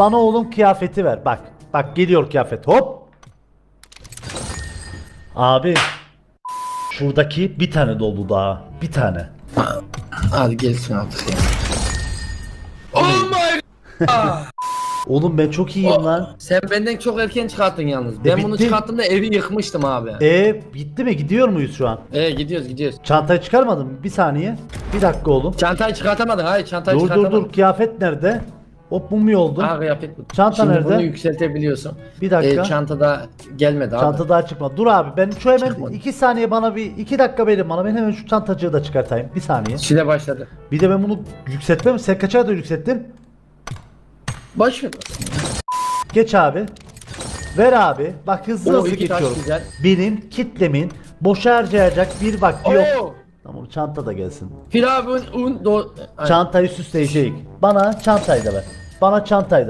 Bana oğlum kıyafeti ver. Bak. Bak geliyor kıyafet. Hop. Abi. Şuradaki bir tane doldu daha. Bir tane. Hadi gelsin artık ya. Oh my Oğlum ben çok iyiyim lan. Sen benden çok erken çıkarttın yalnız. Ben E, bunu bitti. çıkarttığımda evi yıkmıştım abi. E bitti mi? Gidiyor muyuz şu an? E gidiyoruz gidiyoruz. Çantayı çıkarmadın mı? Bir saniye. Bir dakika oğlum. Çantayı çıkartamadın. Hayır çantayı Dur dur çıkartamadın. dur. Kıyafet nerede? Hop mum oldu. Kıyafet bu. Çanta Şimdi nerede? bunu yükseltebiliyorsun. Bir dakika. E, çantada gelmedi abi. Çanta daha çıkmadı. Dur abi ben şu hemen Çıkmadı. iki saniye bana bir iki dakika verin bana. Ben hemen şu çantacığı da çıkartayım. Bir saniye. Süre başladı. Bir de ben bunu yükseltmem. Sen kaça da yükselttin? Ver. Geç abi. Ver abi. Bak hızlı O hızlı iki taş geçiyorum. güzel. Benim kitlemin boşa harcayacak bir vakti yok. Oo! Tamam çanta da gelsin. Firavun un do... Ay, Çantayı süsleyecek. Bana çantayı da ver. Bana çantayı da